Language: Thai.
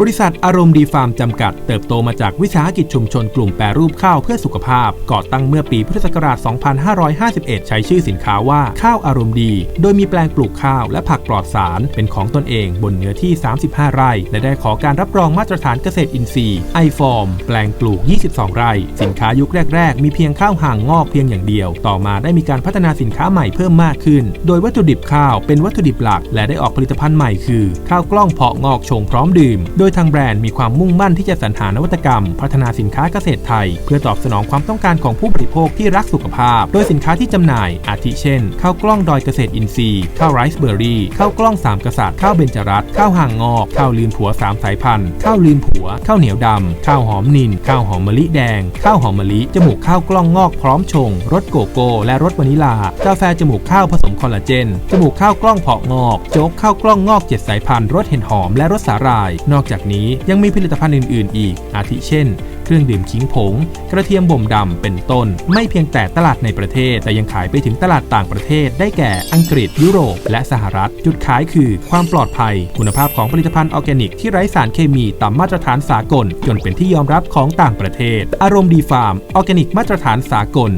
บริษัทอารมณ์ดีฟาร์มจำกัดเติบโตมาจากวิสาหกิจชุมชนกลุ่มแปรรูปข้าวเพื่อสุขภาพ ก่อตั้งเมื่อปีพุทธศักราช 2551 ใช้ชื่อสินค้าว่าข้าวอารมณ์ดี โดยมีแปลงปลูกข้าวและผักปลอดสารเป็นของตนเองบนเนื้อที่ 35 ไร่ และได้ขอการรับรองมาตรฐานเกษตรอินทรีย์ไอฟอร์มแปลงปลูก 22 ไร่ สินค้ายุคแรก ๆ มีเพียงข้าวห่างงอกเพียงอย่างเดียว ต่อมาได้มีการพัฒนาสินค้าใหม่เพิ่มมากขึ้น โดยวัตถุดิบข้าวเป็นวัตถุดิบหลัก และได้ออกผลิตภัณฑ์ใหม่คือ ข้าวกล้องเพาะงอกชงพร้อมดื่มโดยยทางแบรนด์มีความมุ่งมั่นที่จะสรรหานวัตกรรม พัฒนาสินค้าเกษตรไทย เพื่อตอบสนองความต้องการของผู้บริโภคที่รักสุขภาพ โดยสินค้าที่จำหน่าย อาทิเช่น ข้าวกล้องดอยเกษตรอินทรีย์ ข้าวไรซ์เบอร์รี่ ข้าวกล้องสามกษัตริย์ ข้าวเบญจรัตน์ ข้าวห่างงอก ข้าวลืมผัวสามสายพันธุ์ ข้าวลืมผัว ข้าวเหนียวดำข้าวหอมนิน ข้าวหอมมะลิแดง ข้าวหอมมะลิ จมูกข้าวกล้องงอกพร้อมชง รสโกโก้ และรสวานิลา กาแฟจมูกข้าวผสมคอลลาเจน จมูกข้าวกล้องเพาะงอก โจ๊กข้าวกล้องงอกเจ็ดสายพันธุ์ รสเห็ดหอมและรสสาหร่าย นอกจากนี้ยังมีผลิตภัณฑ์อื่น ๆ อีก อาทิเช่น เครื่องดื่มขิงผง กระเทียมบ่มดำเป็นต้น ไม่เพียงแต่ตลาดในประเทศ แต่ยังขายไปถึงตลาดต่างประเทศ ได้แก่อังกฤษ ยุโรป และสหรัฐ จุดขายคือความปลอดภัย คุณภาพของผลิตภัณฑ์ออร์แกนิกที่ไร้สารเคมีตามมาตรฐานสากล จนเป็นที่ยอมรับของต่างประเทศ อารมณ์ดีฟาร์มออร์แกนิกมาตรฐานสากล